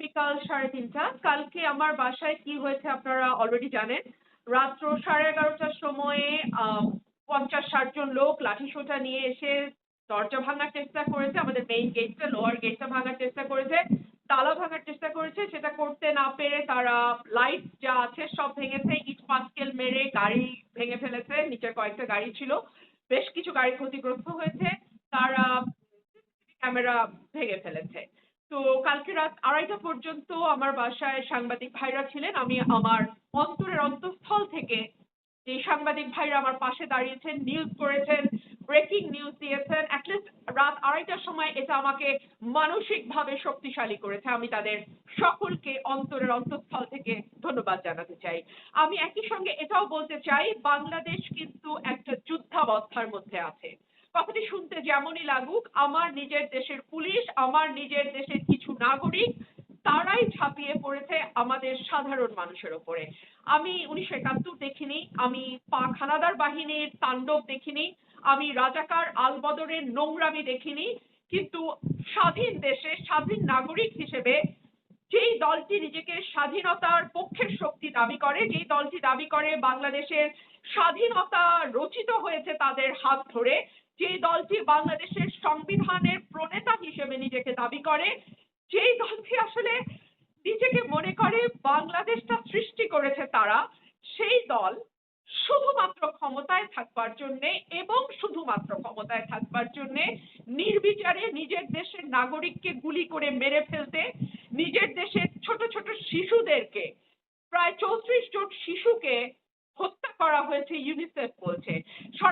বিকাল সাড়ে তিনটা। কালকে আমার বাসায় কি হয়েছে আপনারা অলরেডি জানেন। রাত্র সাড়ে এগারোটার সময়ে আহ, পঞ্চাশ ষাট জন লোক লাঠি সোঁটা নিয়ে এসে দরজা ভাঙার চেষ্টা করেছে। আমাদের মেইন গেটটা লোয়ার গেটটা ভাঙার চেষ্টা করেছে। তালা ভাঙার চেষ্টা করেছে। সেটা করতে না পেরে তারা লাইট যা আছে সব ভেঙেছে। ইট পাটকেল মেরে গাড়ি ভেঙে ফেলেছে। নিচে কয়েকটা গাড়ি ছিল। বেশ কিছু গাড়ি ক্ষতিগ্রস্ত হয়েছে। তারা ক্যামেরা ভেঙে ফেলেছে। তো কালকে রাত আড়াইটা পর্যন্ত আমার বাসায় সাংবাদিক ভাইরা ছিলেন। আমি আমার অন্তরের অন্তঃস্থল থেকে যে সাংবাদিক ভাইরা আমার পাশে দাঁড়িয়েছেন নিউজ করেছেন ব্রেকিং নিউজ দিয়েছেন অ্যাটলিস্ট রাত আড়াইটার সময় এটা আমাকে মানসিকভাবে শক্তিশালী করেছে। আমি তাদের সকলকে অন্তরের অন্তঃস্থল থেকে ধন্যবাদ জানাতে চাই। আমি একই সঙ্গে এটাও বলতে চাই, বাংলাদেশ কিন্তু একটা যুদ্ধাবস্থার মধ্যে আছে। কথাটি শুনতে যেমনই লাগুক, আমার নিজের দেশের পুলিশ, আমার নিজের দেশের কিছু নাগরিক, তারাই ঝাঁপিয়ে পড়েছে আমাদের সাধারণ মানুষের ওপরে। আমি উনিশশো একাত্তর দেখিনি, আমি পাক হানাদার বাহিনীর তাণ্ডব দেখিনি, আমি রাজাকার আলবদরের নোংরামি দেখিনি, কিন্তু স্বাধীন দেশে স্বাধীন নাগরিক হিসেবে যেই দলটি নিজেকে স্বাধীনতার পক্ষের শক্তি দাবি করে, যেই দলটি দাবি করে বাংলাদেশের স্বাধীনতা রচিত হয়েছে তাদের হাত ধরে যেই দলটি বাংলাদেশের সংবিধানের প্রণেতা হিসেবে নিজেকে দাবি করে, যেই দলটি আসলে নিজেকে মনে করে বাংলাদেশটা সৃষ্টি করেছে তারা, সেই দল শুধুমাত্র ক্ষমতায় থাকবার জন্য এবং শুধুমাত্র ক্ষমতায় থাকবার জন্য নির্বিচারে নিজের দেশের নাগরিককে গুলি করে মেরে ফেলতে, নিজের দেশের ছোট ছোট শিশুদেরকে, প্রায় চৌত্রিশ জন শিশুকে হত্যা করা হয়েছে, ইউনিসেফ বলছে। একটু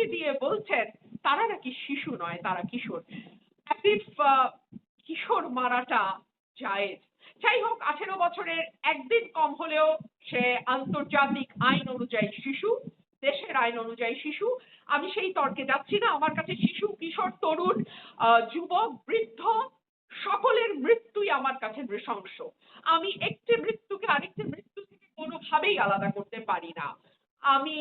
হাসি দিয়ে বলছেন, তারা নাকি শিশু নয়, তারা কিশোর। কিশোর মারাটা জায়েজ। যাই হোক, আঠেরো বছরের একদিন কম হলেও সে আন্তর্জাতিক আইন অনুযায়ী শিশু, দেশের আইন অনুযায়ী শিশু। আমি সেই তর্কে যাচ্ছি না, আমার কাছে শিশু, কিশোর, তরুণ যুবক, বৃদ্ধ, সকলের মৃত্যুই আমার কাছে নৃশংস। আমি একটি মৃত্যুকে আরেকটি মৃত্যু থেকে কোনোভাবেই আলাদা করতে পারি না। আমি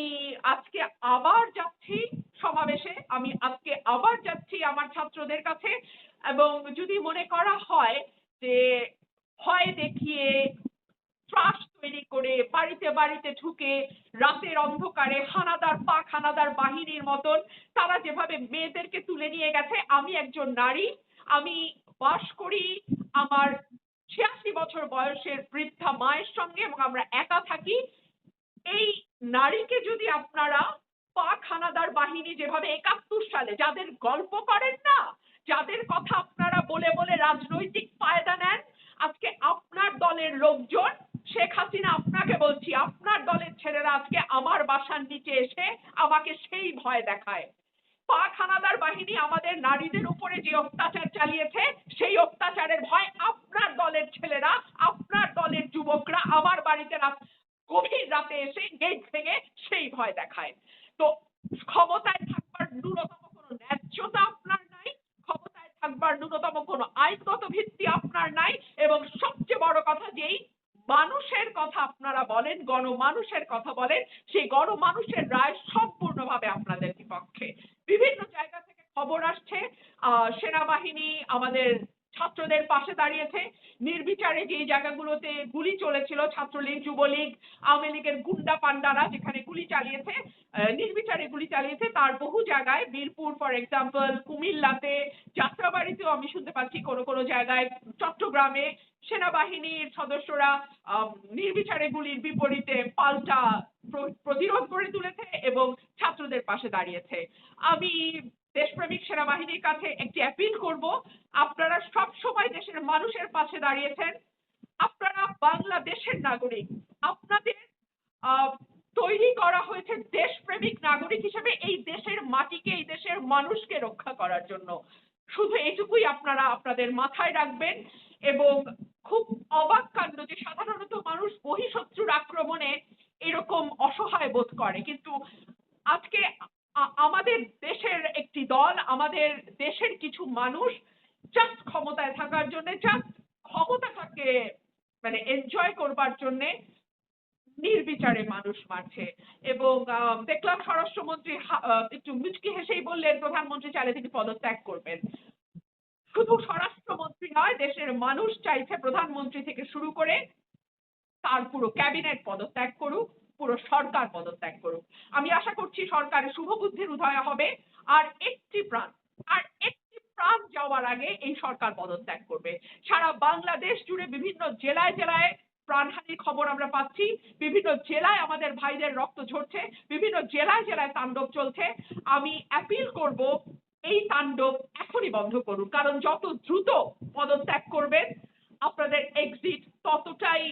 আজকে আবার যাচ্ছি সমাবেশে আমি আজকে আবার যাচ্ছি আমার ছাত্রদের কাছে। এবং যদি মনে করা হয় যে ভয় দেখিয়ে ত্রাস তৈরি করে বাড়িতে বাড়িতে ঢুকে রাতের অন্ধকারে হানাদার পাক হানাদার বাহিনীর মতন তারা যেভাবে মেয়েদেরকে তুলে নিয়ে গেছে, আমি একজন নারী, আমি বাস করি আমার ছিয়াশি বছর বয়সের বৃদ্ধা মায়ের সঙ্গে এবং আমরা একা থাকি। এই নারীকে যদি আপনারা পাক হানাদার বাহিনী যেভাবে একাত্তর সালে যাদের গল্প করেন না, যাদের কথা আপনারা বলে বলে রাজনৈতিক ফায়দা নেন, আজকে আপনার দলের লোকজন, শেখ হাসিনা আপনাকে বলছি, আপনার দলের ছেলেরা আজকে আমার বাসার নিচে এসে আমাকে সেই ভয় দেখায়। পাক হানাদার বাহিনী আমাদের নারীদের উপরে যে অত্যাচার চালিয়েছে, সেই অত্যাচারের ভয় আপনার দলের ছেলেরা, আপনার দলের যুবকরা আমার বাড়িতে গভীর রাতে এসে গেট ভেঙে সেই ভয় দেখায়। তো ক্ষমতায় থাকবার ন্যূনতম কোনো ন্যায্যতা আপনার নাই, ক্ষমতায় থাকবার ন্যূনতম কোনো আইনগত ভিত্তি আপনার নাই এবং সবচেয়ে বড় কথা যেই মানুষের কথা আপনারা বলেন, গণমানুষের কথা বলেন, সেই গণমানুষের রায় সম্পূর্ণভাবে আপনাদের বিপক্ষে। বিভিন্ন জায়গা থেকে খবর আসছে সেনাবাহিনী আমাদের ছাত্রদের পাশে দাঁড়িয়েছে। নির্বিচারে যে জায়গাগুলোতে গুলি চলেছিল, ছাত্রলীগ, যুবলীগ, আওয়ামী লীগের গুন্ডা পান্ডারা যেখানে গুলি চালিয়েছে নির্বিচারে গুলি চালিয়েছে, তার বহু জায়গায়, বীরপুর ফর এক্সাম্পল কুমিল্লাতে যাত্রাবাড়িতেও আমি শুনতে পাচ্ছি কোনো কোনো জায়গায় চট্টগ্রামে সেনাবাহিনীর সদস্যরা নির্বিচারে গুলির বিপরীতে পাল্টা প্রতিরোধ করে তুলেছে এবং ছাত্রদের পাশে দাঁড়িয়েছে। আমি দেশপ্রেমিক সেনাবাহিনীর কাছে একটি অ্যাপিল করব মানুষের পাশে দাঁড়িয়েছেন। আপনারা বাংলাদেশের নাগরিক। আপনাদের তৈরি করা হয়েছে দেশপ্রেমিক নাগরিক হিসেবে এই দেশের মাটিকে, এই দেশের মানুষকে রক্ষা করার জন্য। শুধু এইটুকুই আপনারা আপনাদের মাথায় রাখবেন এবং খুব অবাক কাণ্ড যে সাধারণত মানুষ বহিঃশত্রুর আক্রমণে এরকম অসহায় বোধ করে। কিন্তু আজকে আমাদের দেশের একটি দল, আমাদের দেশের কিছু মানুষ জাস্ট ক্ষমতায় থাকার জন্য জাস্ট ক্ষমতাটাকে মানে এনজয় করবার জন্য নির্বিচারে মানুষ মারছে। এবং দেখলাম স্বরাষ্ট্রমন্ত্রী একটু মুচকি হেসেই বললেন, প্রধানমন্ত্রী চাইলে তিনি পদত্যাগ করবেন। শুধু স্বরাষ্ট্রমন্ত্রী নয়, দেশের মানুষ চাইছে প্রধানমন্ত্রী থেকে শুরু করে তার পুরো ক্যাবিনেট পদত্যাগ করুক, পুরো সরকার পদত্যাগ করুক। আমি আশা করছি সরকারের শুভবুদ্ধির উদয় হবে। আর একটি প্রাণ যাওয়ার আগে এই সরকার পদত্যাগ করবে। সারা বাংলাদেশ জুড়ে বিভিন্ন জেলায় জেলায় প্রাণহানির খবর আমরা পাচ্ছি। বিভিন্ন জেলায় আমাদের ভাইদের রক্ত ঝরছে। বিভিন্ন জেলায় জেলায় তাণ্ডব চলছে। আমি অ্যাপিল করব, এই তাণ্ডব এখনই বন্ধ করুন। কারণ যত দ্রুত পদত্যাগ করবেন, আপনাদের এক্সিট ততটাই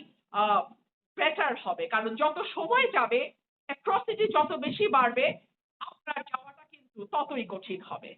বেটার হবে। কারণ যত সময় যাবে অ্যাট্রসিটি যত বেশি বাড়বে, আপনার যাওয়াটা কিন্তু ততই কঠিন হবে।